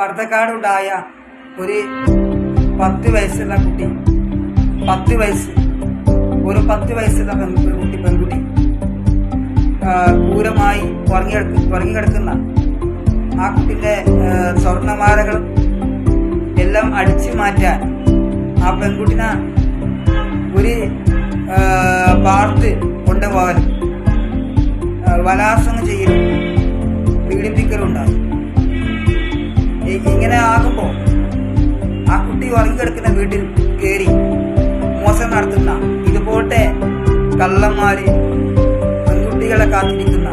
പർത്തക്കാടുണ്ടായ ഒരു പത്ത് വയസ്സുള്ള കുട്ടി പത്ത് വയസ്സ് ഒരു പത്ത് വയസ്സുള്ള പെൺകുട്ടി പെൺകുട്ടി ക്രൂരമായി ഉറങ്ങി ഉറങ്ങിക്കിടക്കുന്ന ആ കുട്ടിന്റെ സ്വർണമാലകൾ എല്ലാം അടിച്ചു മാറ്റാൻ ആ പെൺകുട്ടിനെ ഒരു പാർത്ത് കൊണ്ടുപോകാൻ വലാസങ്ങ് ചെയ്യലും പീഡിപ്പിക്കലും ഉണ്ടാകും. ഇങ്ങനെ ആ കുട്ടി ഉറങ്ങിക്കിടക്കുന്ന വീട്ടിൽ കയറി മോശം നടത്തുന്ന ഇതുപോലത്തെ കള്ളന്മാര് പെൺകുട്ടികളെ കാത്തിരിക്കുന്ന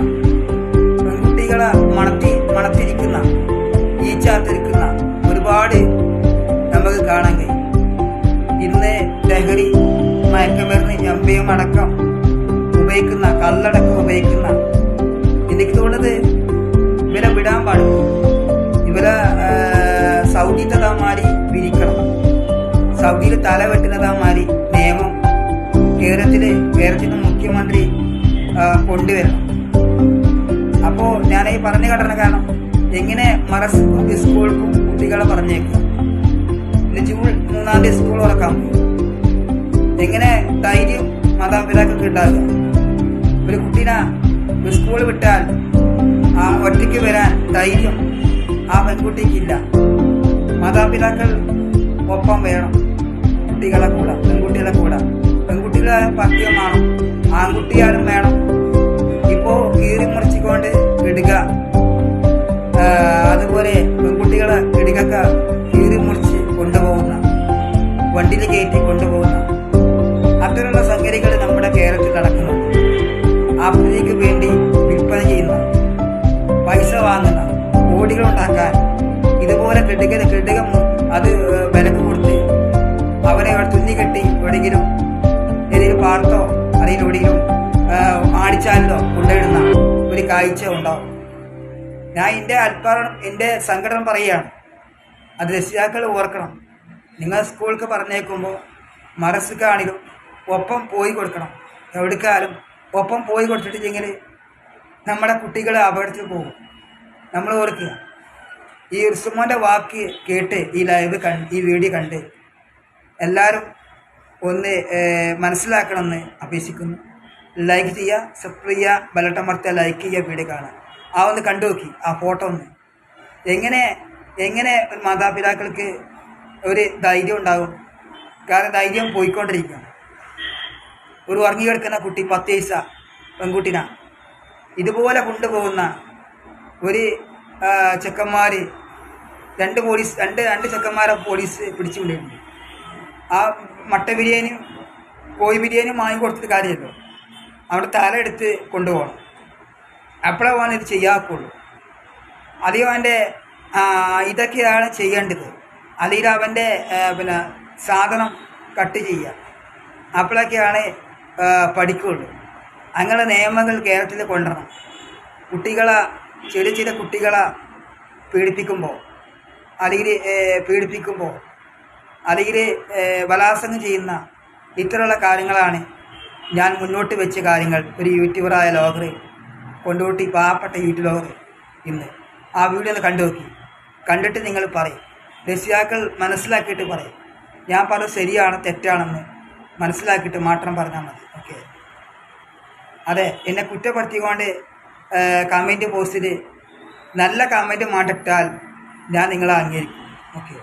പെൺകുട്ടികളെ മണത്തി മണത്തിരിക്കുന്ന ഈച്ചാത്തിരിക്കുന്ന ഒരുപാട് നമുക്ക് കാണാൻ കഴിയും. ഇന്ന് ലഹരി മയക്കമരുന്ന് എമ്പയും അടക്കം ഉപയോഗിക്കുന്ന കള്ളടക്കം ഉപയോഗിക്കുന്ന എനിക്ക് തോന്നുന്നത് ഇവരെ വിടാൻ പാടില്ല. സൗദി തഥാമാരി പിരിക്കണം സൗദിയിൽ തല വെട്ടുന്നതാമാരി നിയമം കേരളത്തിൽ കേരളത്തിന്റെ മുഖ്യമന്ത്രി കൊണ്ടുവരണം. അപ്പോ ഞാൻ ഈ പറഞ്ഞു കടന്ന കാരണം എങ്ങനെ മറസ് സ്കൂൾക്കും കുട്ടികളെ പറഞ്ഞേക്കും? പിന്നെ ജൂൺ മൂന്നാം തീയതി സ്കൂൾ തുറക്കാൻ പോകും. എങ്ങനെ ധൈര്യം മാതാപിതാക്കൾക്ക് ഉണ്ടാകുക ഒരു കുട്ടീനെ സ്കൂൾ വിട്ടാൽ ആ ഒറ്റയ്ക്ക് വരാൻ ധൈര്യം ആ പെൺകുട്ടിക്കില്ല മാതാപിതാക്കൾ ഒപ്പം വേണം. കുട്ടികളെ കൂടെ പെൺകുട്ടികളെ കൂടെ. പെൺകുട്ടികളെ പത്യം വേണം ആൺകുട്ടിയാലും വേണം. ഇപ്പോ കീറി മുറിച്ചുകൊണ്ട് ഇടുക അതുപോലെ പെൺകുട്ടികളെ ഇടുകൊക്കെ കീറി മുറിച്ച് കൊണ്ടുപോകുന്ന വണ്ടിയിൽ കയറ്റി കൊണ്ടുപോകുന്ന അത്തരമുള്ള സംഗതികൾ നമ്മുടെ കേരളത്തിൽ നടക്കുന്നുണ്ട്. ആഫ്രിക്കയ്ക്ക് വേണ്ടി വിൽപ്പന ചെയ്യുന്ന പൈസ വാങ്ങുന്ന കോടികൾ ഉണ്ടാക്കാൻ ഇതുപോലെ കെട്ടുക കെട്ടുകം അത് വിലക്ക് കൊടുത്ത് അവരെ തുന്നി കെട്ടി എവിടെയെങ്കിലും ഏതെങ്കിലും പാർത്തോ അല്ലെങ്കിൽ എവിടെയെങ്കിലും ആടിച്ചാലോ കൊണ്ടിടുന്ന ഒരു കാഴ്ച ഉണ്ടാവും ഞാൻ എന്റെ അൽപ്പാറം എന്റെ സങ്കടം പറയുകയാണ്. അത് രക്ഷിതാക്കൾ ഓർക്കണം. നിങ്ങൾ സ്കൂൾക്ക് പറഞ്ഞേക്കുമ്പോൾ മറസുക്കാണെങ്കിലും ഒപ്പം പോയി കൊടുക്കണം. എവിടേക്കാലും ഒപ്പം പോയി കൊടുത്തിട്ടില്ലെങ്കിൽ നമ്മുടെ കുട്ടികൾ അപകടത്തിൽ പോകും. നമ്മൾ ഓർക്കുക. ഈ ഉർസുമോന്റെ വാക്ക് കേട്ട് ഈ ലൈവ് കണ്ട് ഈ വീഡിയോ കണ്ട് എല്ലാവരും ഒന്ന് മനസ്സിലാക്കണമെന്ന് അപേക്ഷിക്കുന്നു. ലൈക്ക് ചെയ്യുക സബ്സ്ക്രൈബ് ചെയ്യുക ബലട്ടമർത്തുക ലൈക്ക് ചെയ്യുക വീഡിയോ കാണുക. ആ ഒന്ന് കണ്ടു നോക്കി ആ ഫോട്ടോ ഒന്ന്. എങ്ങനെ എങ്ങനെ മാതാപിതാക്കൾക്ക് ഒരു ധൈര്യം ഉണ്ടാകും കാരണം ധൈര്യം പോയിക്കൊണ്ടിരിക്കുക ഒരു ഉറങ്ങി കിടക്കുന്ന കുട്ടി പത്ത് വയസ്സ പെൺകുട്ടിന. ഇതുപോലെ കൊണ്ടുപോകുന്ന ഒരു ആ, ചെക്കന്മാര് രണ്ട് പോലീസ് രണ്ട് രണ്ട് ചെക്കന്മാരെ പോലീസ് പിടിച്ചു വിടുന്നുണ്ട്. ആ മട്ട ബിരിയാണി കോഴി ബിരിയാണി വാങ്ങി കൊടുത്തിട്ട് കാര്യമല്ലോ. അവിടെ തല എടുത്ത് കൊണ്ടുപോകണം. അപ്പോഴേ അവൻ ഇത് ചെയ്യാക്കുള്ളൂ. അധികം അവന്റെ ഇതൊക്കെയാണ് ചെയ്യേണ്ടത്. അല്ലെങ്കിൽ അവന്റെ പിന്നെ സാധനം കട്ട് ചെയ്യുക. അപ്പോഴൊക്കെയാണ് പഠിക്കുള്ളൂ. അങ്ങനെ നിയമങ്ങൾ കേരളത്തിൽ കൊണ്ടുവരണം. കുട്ടികളെ ചെറിയ ചെറിയ കുട്ടികളെ പീഡിപ്പിക്കുമ്പോൾ അല്ലെങ്കിൽ പീഡിപ്പിക്കുമ്പോൾ അല്ലെങ്കിൽ ബലാസംഗം ചെയ്യുന്ന ഇത്തരമുള്ള കാര്യങ്ങളാണ് ഞാൻ മുന്നോട്ട് വെച്ച കാര്യങ്ങൾ ഒരു യൂട്യൂബറായ ലോഗർ കൊണ്ടുപോട്ടി പാവപ്പെട്ട യൂട്യൂബ് യൂട്യൂബർ ഇന്ന്. ആ വീഡിയോ കണ്ടു നോക്കി. കണ്ടിട്ട് നിങ്ങൾ പറയും. രസിയാക്കൾ മനസ്സിലാക്കിയിട്ട് പറയും. ഞാൻ പറഞ്ഞത് ശരിയാണ് തെറ്റാണെന്ന് മനസ്സിലാക്കിയിട്ട് മാത്രം പറഞ്ഞാൽ മതി. ഓക്കെ. അതെ എന്നെ കുറ്റപ്പെടുത്തിക്കൊണ്ട് കമന്റ് പോസ്റ്റിൽ നല്ല കമന്റ് മാട്ടിട്ടാൽ ഞാൻ നിങ്ങളെ അംഗീകരിക്കും. ഓക്കെ